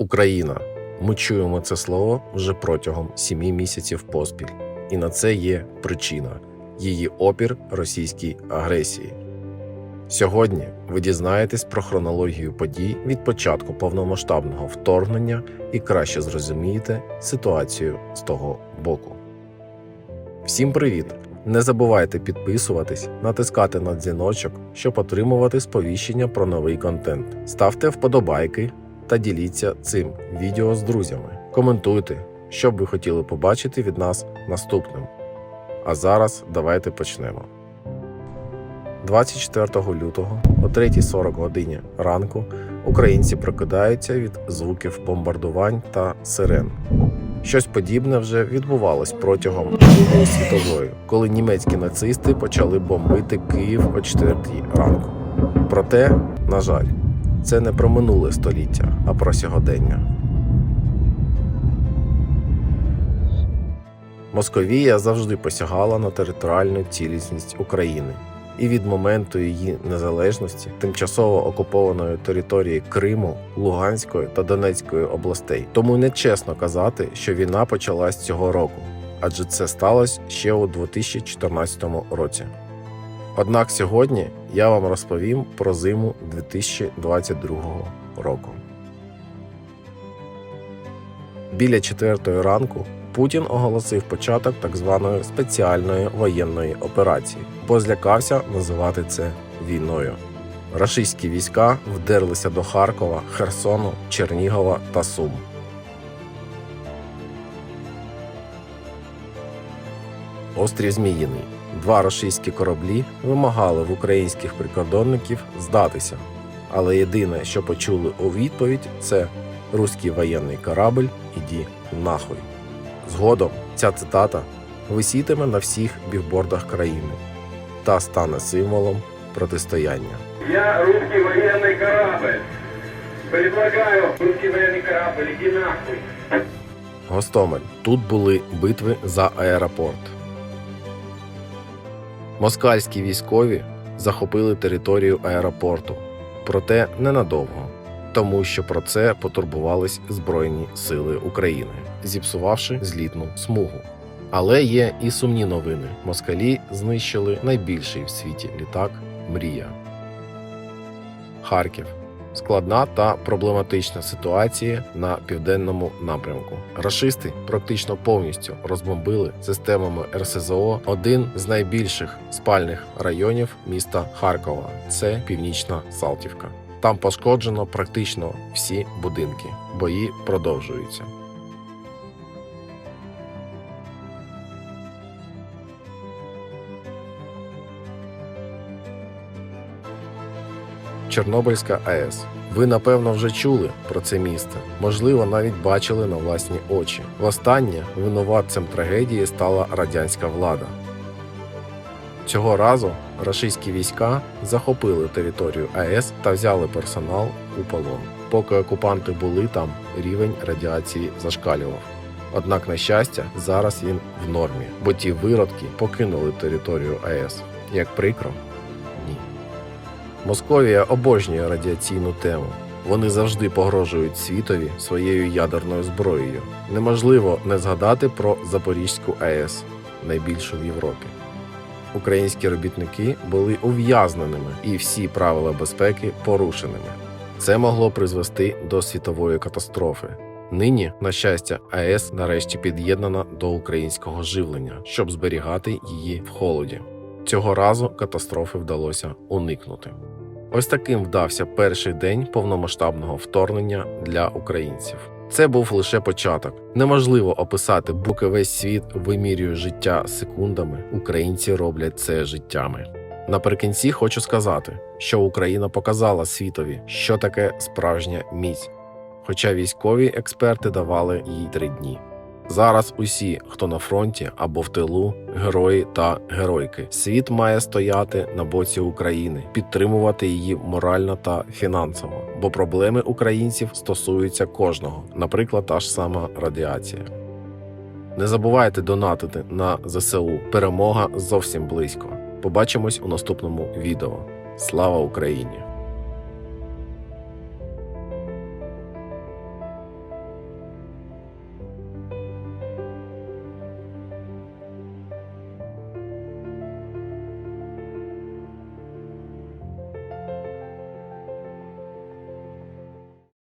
Україна. Ми чуємо це слово вже протягом сімі місяців поспіль, і на це є причина її опір російській агресії. Сьогодні ви дізнаєтесь про хронологію подій від початку повномасштабного вторгнення і краще зрозумієте ситуацію з того боку. Всім привіт! Не забувайте підписуватись, натискати на дзвіночок, щоб отримувати сповіщення про новий контент. Ставте вподобайки та діліться цим відео з друзями. Коментуйте, що б ви хотіли побачити від нас наступним. А зараз давайте почнемо. 24 лютого о 3.40 годині ранку українці прокидаються від звуків бомбардувань та сирен. Щось подібне вже відбувалось протягом Другої світової, коли німецькі нацисти почали бомбити Київ о 4 ранку. Проте, на жаль, це не про минуле століття, а про сьогодення. Московія завжди посягала на територіальну цілісність України. І від моменту її незалежності тимчасово окупованої території Криму, Луганської та Донецької областей. Тому нечесно казати, що війна почалась цього року, адже це сталося ще у 2014 році. Однак сьогодні я вам розповім про зиму 2022 року. Біля четвертої ранку Путін оголосив початок так званої спеціальної воєнної операції, бо злякався називати це війною. Рашистські війська вдерлися до Харкова, Херсону, Чернігова та Сум. Острів Зміїний. Два рашистські кораблі вимагали в українських прикордонників здатися, але єдине, що почули у відповідь, це руський воєнний корабль іді нахуй. Згодом ця цитата висітиме на всіх бігбордах країни та стане символом протистояння. Я русский военный корабль. Предлагаю русский военный корабль, иди нахуй. Гостомель. Тут були битви за аеропорт. Москальські військові захопили територію аеропорту, проте ненадовго, тому що про це потурбувались Збройні Сили України, зіпсувавши злітну смугу. Але є і сумні новини: москалі знищили найбільший в світі літак Мрія. Харків. Складна та проблематична ситуація на південному напрямку. Рашисти практично повністю розбомбили системами РСЗО один з найбільших спальних районів міста Харкова. Це північна Салтівка. Там пошкоджено практично всі будинки. Бої продовжуються. Чорнобильська АЕС. Ви напевно вже чули про це місце, можливо, навіть бачили на власні очі. Востаннє винуватцем трагедії стала радянська влада. Цього разу рашистські війська захопили територію АЕС та взяли персонал у полон. Поки окупанти були там, рівень радіації зашкалював. Однак, на щастя, зараз він в нормі, бо ті виродки покинули територію АЕС. Як прикро. Московія обожнює радіаційну тему. Вони завжди погрожують світові своєю ядерною зброєю. Неможливо не згадати про Запорізьку АЕС, найбільшу в Європі. Українські робітники були ув'язненими і всі правила безпеки порушеними. Це могло призвести до світової катастрофи. Нині, на щастя, АЕС нарешті під'єднана до українського живлення, щоб зберігати її в холоді. Цього разу катастрофи вдалося уникнути. Ось таким вдався перший день повномасштабного вторгнення для українців. Це був лише початок. Неможливо описати, поки весь світ вимірює життя секундами. Українці роблять це життями. Наприкінці хочу сказати, що Україна показала світові, що таке справжня міць, хоча військові експерти давали їй три дні. Зараз усі, хто на фронті або в тилу, герої та геройки. Світ має стояти на боці України, підтримувати її морально та фінансово, бо проблеми українців стосуються кожного, наприклад, та ж сама радіація. Не забувайте донатити на ЗСУ. Перемога зовсім близько. Побачимось у наступному відео. Слава Україні!